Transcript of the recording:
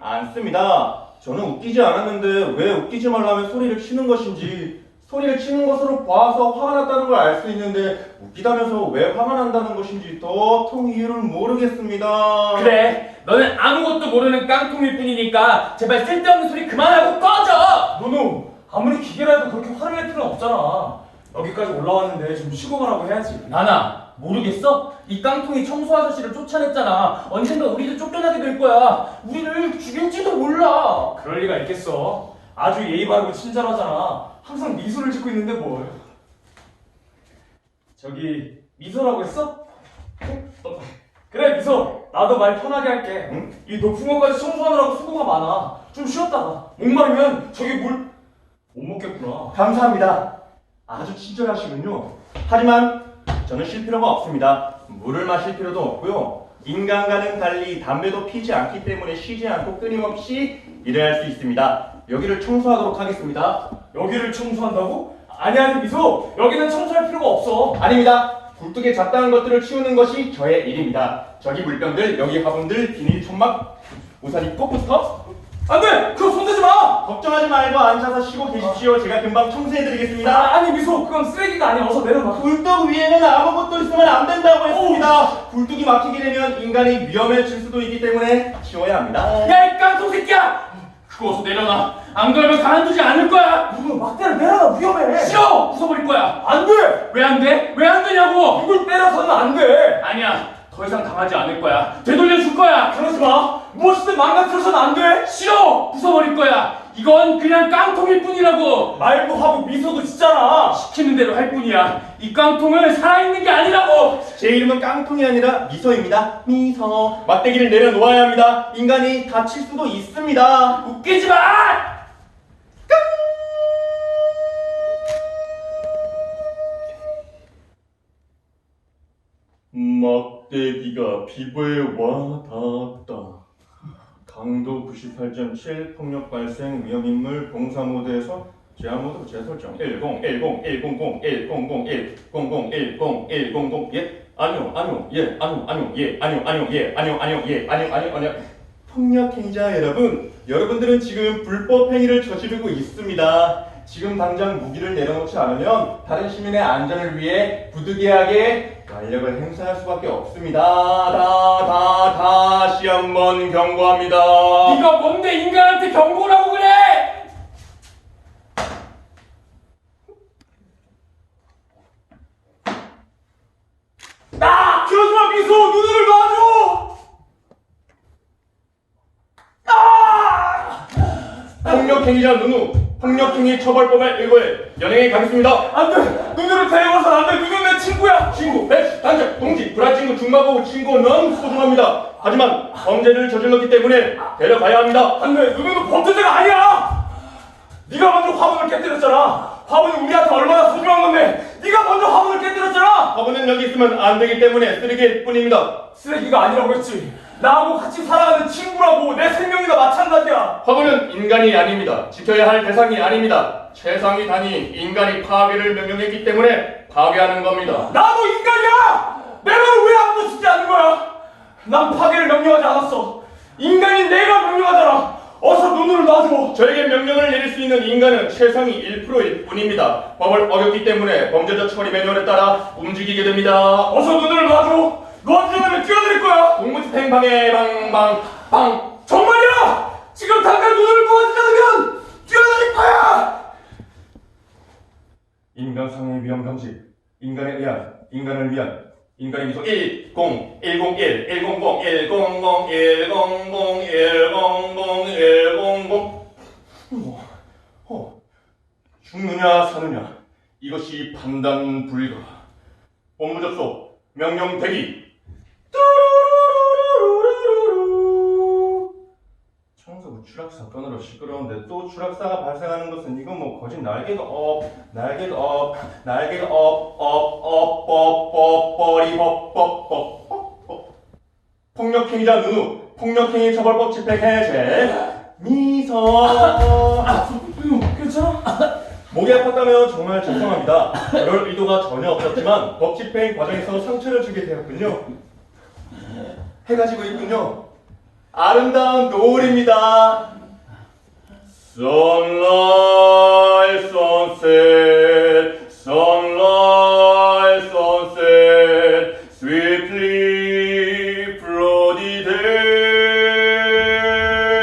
않습니다. 저는 웃기지 않았는데 왜 웃기지 말라면 소리를 치는 것인지 소리를 치는 것으로 봐서 화가 났다는 걸 알 수 있는데 웃기다면서 왜 화가 난다는 것인지 도통 이유를 모르겠습니다. 그래, 너는 아무것도 모르는 깡통일 뿐이니까 제발 쓸데없는 소리 그만하고 꺼져! 노노 아무리 기계라도 그렇게 화를 낼 필요는 없잖아 여기까지 올라왔는데 좀 쉬고 가라고 해야지 나나, 모르겠어? 이 깡통이 청소 아저씨를 쫓아냈잖아. 언젠가 우리도 쫓겨나게 될 거야. 우리를 죽일지도 몰라. 그럴 리가 있겠어 아주 예의 바르고 친절하잖아 항상 미소를 짓고 있는데 뭘 저기 미소라고 했어? 어, 그래 미소 나도 말 편하게 할게 응? 이 높은 곳까지 청소하느라고 수고가 많아 좀 쉬었다 가 목마르면 저기 물 못 먹겠구나 감사합니다. 아주 친절하시군요. 하지만 저는 쉴 필요가 없습니다. 물을 마실 필요도 없고요. 인간과는 달리 담배도 피지 않기 때문에 쉬지 않고 끊임없이 일을 할 수 있습니다. 여기를 청소하도록 하겠습니다. 여기를 청소한다고? 아니 아니 미소 여기는 청소할 필요가 없어 아닙니다. 굴뚝에 잡다한 것들을 치우는 것이 저의 일입니다. 저기 물병들, 여기 화분들, 비닐 천막, 우선 이 꽃부터 안 돼 그거 손대지 마 걱정하지 말고 앉아서 쉬고 계십시오. 제가 금방 청소해드리겠습니다. 아, 아니 미소 그건 쓰레기가 아니야 어서 내려놔 굴뚝 위에는 아무것도 있으면 안 된다고 했습니다. 굴뚝이 막히게 되면 인간이 위험해질 수도 있기 때문에 치워야 합니다. 야, 이 깡통 새끼야! 그거 어서 내려놔. 안 그러면 가만두지 않을 거야. 누구 막대를 내려놔 위험해 싫어! 부숴버릴 거야. 안 돼 왜 안 돼? 왜 안 되냐고! 누굴 때려서는 안 돼 아니야. 더 이상 당하지 않을 거야. 되돌려 줄 거야. 그러지 마 무엇이든 망가뜨려서는 안 돼 싫어! 부숴버릴 거야. 이건 그냥 깡통일 뿐이라고. 말도 하고 미소도 짓잖아 시키는 대로 할 뿐이야. 이 깡통은 살아있는 게 아니라고. 제 이름은 깡통이 아니라 미소입니다. 미소. 막대기를 내려놓아야 합니다. 인간이 다칠 수도 있습니다. 웃기지 마! 막대기가 피부에 와 닿았다. 강도 98.7 폭력 발생 위험인물 봉사 모드에서 제한 모드 재설정 10 10 10 100 100 100 100예 아니요 아니요 예 아니요 아니요 예 아니요 아니요 예 아니요 아니요 예 아니요 아니요 아니요 폭력 행위자 여러분 여러분들은 지금 불법 행위를 저지르고 있습니다. 지금 당장 무기를 내려놓지 않으면 다른 시민의 안전을 위해 부득이하게 권력을 행사할 수밖에 없습니다. 다, 다, 다시 한번 경고합니다. 네가 뭔데 인간한테 경고라고 그래! 나 그러지 마 미소 눈을 놔줘 폭력행위자 누누, 폭력행위 처벌법을 일고해 연행해 가겠습니다. 안돼 눈으로 데려가서 안돼 눈은 내 친구야 친구, 단체, 동지, 불알 친구, 중마고 친구는 소중합니다. 하지만 범죄를 저질렀기 때문에 데려가야 합니다. 안돼 눈은 범죄자가 아니야 네가 먼저 화분을 깨뜨렸잖아 화분이 우리한테 얼마나 소중한 건데 네가 먼저 화분을 깨뜨렸잖아 화분은 여기 있으면 안 되기 때문에 쓰레기일 뿐입니다. 쓰레기가 아니라고 했지 나하고 같이 살아가는 친구라고 내 생명이나 마찬가지야 화분은 인간이 아닙니다. 지켜야 할 대상이 아닙니다. 최상위 단위 인간이 파괴를 명령했기 때문에 파괴하는 겁니다. 나도 인간이야 내 말을 왜 아무도 듣지 않는 거야 난 파괴를 명령하지 않았어 인간인 내가 명령하잖아 어서 눈을 놔줘 저에게 명령을 내릴 수 있는 인간은 최상위 1%일 뿐입니다. 법을 어겼기 때문에 범죄자 처리 매뉴얼에 따라 움직이게 됩니다. 어서 눈을 놔줘 놔주지 않으면 뛰어들 거야 공무집행 방해 방방 방. 정말이야 지금 당장 눈을 놓아주지 않으면 뛰어들 거야 인간상의 위험 감지. 인간에 의한 인간을 위한 인간의 미소 10 101 100 100 100 100 100 100 어, 어. 죽느냐 사느냐 이것이 판단 불가. 본부 접속 명령 대기. 청소부 추락 사 건으로 시끄러운데 또 추락사가 발생하는 것은 이건 뭐 거짓 날개가 업, 날개가 업, 날개가 업, 업, 업, 법. 폭력행위자 누누, 폭력행위 처벌법 집행 해제, 미소. 괜찮아? 목이 아팠다면 정말 죄송합니다. 그럴 의도가 전혀 없었지만 법 집행 과정에서 상처를 주게 되었군요. 해가지고 있군요. 아름다운 노을입니다. Sunlight.